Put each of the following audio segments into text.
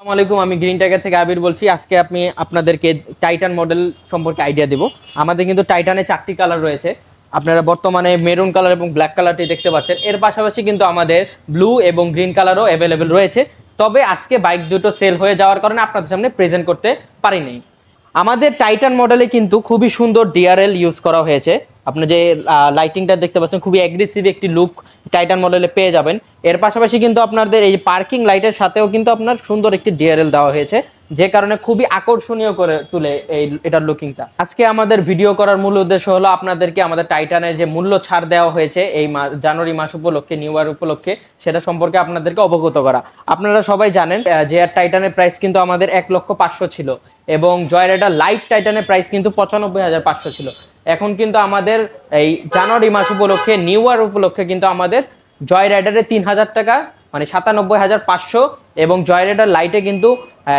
আসসালামু আলাইকুম, আমি গ্রিন টাইগার থেকে আবির বলছি। আজকে আমি আপনাদেরকে টাইটান মডেল সম্পর্কে আইডিয়া দেব। আমাদের কিন্তু টাইটানে চারটি কালার রয়েছে। আপনারা বর্তমানে মেরুন কালার এবং ব্ল্যাক কালারটি দেখতে পাচ্ছেন। এর পাশাপাশি কিন্তু আমাদের ব্লু এবং গ্রিন কালারও অ্যাভেলেবেল রয়েছে। তবে আজকে বাইক দুটো সেল হয়ে যাওয়ার কারণে আপনাদের সামনে প্রেজেন্ট করতে পারিনি। আমাদের টাইটান মডেলে কিন্তু খুবই সুন্দর ডিআরএল ইউজ করা হয়েছে। আপনি যে লাইটিংটা দেখতে পাচ্ছেন, খুবই অ্যাগ্রেসিভ একটি লুক টাইটান মডেলে পেয়ে যাবেন। এর পাশাপাশি কিন্তু আপনাদের এই পার্কিং লাইটের সাথেও কিন্তু আপনার সুন্দর একটি ডিআরএল দেওয়া হয়েছে। যে কারণে খুবই আকর্ষণীয় করে তুলে এই এটার লুকিংটা আজকে আমাদের ভিডিও করার মূল উদ্দেশ্য হলো আপনাদেরকে আমাদের টাইটানের যে মূল্য ছাড় দেওয়া হয়েছে এই জানুয়ারি মাস উপলক্ষে নিউ ইয়ার উপলক্ষে, সেটা সম্পর্কে আপনাদেরকে অবগত করা। আপনারা সবাই জানেন যে আর টাইটানের প্রাইস কিন্তু আমাদের এক লক্ষ পাঁচশো ছিল এবং জয় রাইডার লাইট টাইটানের প্রাইস কিন্তু পঁচানব্বই হাজার পাঁচশো ছিল। এখন কিন্তু আমাদের এই জানুয়ারি মাস উপলক্ষে নিউ ইয়ার উপলক্ষে কিন্তু আমাদের জয় রাইডারে তিন হাজার টাকা মানে সাতানব্বই হাজার পাঁচশো এবং জয় রাইডার লাইটে কিন্তু,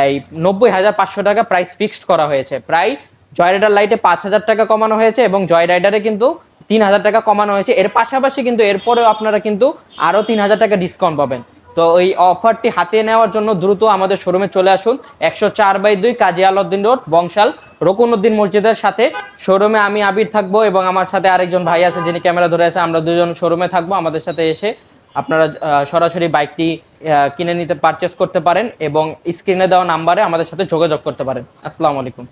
এই নব্বই হাজার পাঁচশো টাকা প্রাইস ফিক্সড করা হয়েছে। প্রায় জয় রাইডার লাইটে পাঁচ হাজার টাকা কমানো হয়েছে এবং জয় রাইডারে কিন্তু তিন হাজার টাকা কমানো হয়েছে। এর পাশাপাশি কিন্তু এরপরেও আপনারা কিন্তু আরও তিন হাজার টাকা ডিসকাউন্ট পাবেন। তো এই অফারটি হাতে নেওয়ার জন্য দ্রুত আমাদের শোরুমে চলে আসুন। একশো চার বাই দুই কাজী আলাউদ্দিন রোড, বংশাল, রকুনউদ্দিন মসজিদের সাথে। শোরুমে আমি আবির থাকব এবং আমার সাথে আরেকজন ভাই আছে যিনি ক্যামেরা ধরে আছে। আমরা দুজন শোরুমে থাকব। আমাদের সাথে এসে আপনারা সরাসরি বাইকটি কিনে নিতে পারচেস করতে পারেন এবং স্ক্রিনে দেওয়া নাম্বারে আমাদের সাথে যোগাযোগ করতে পারেন। আসসালামু আলাইকুম।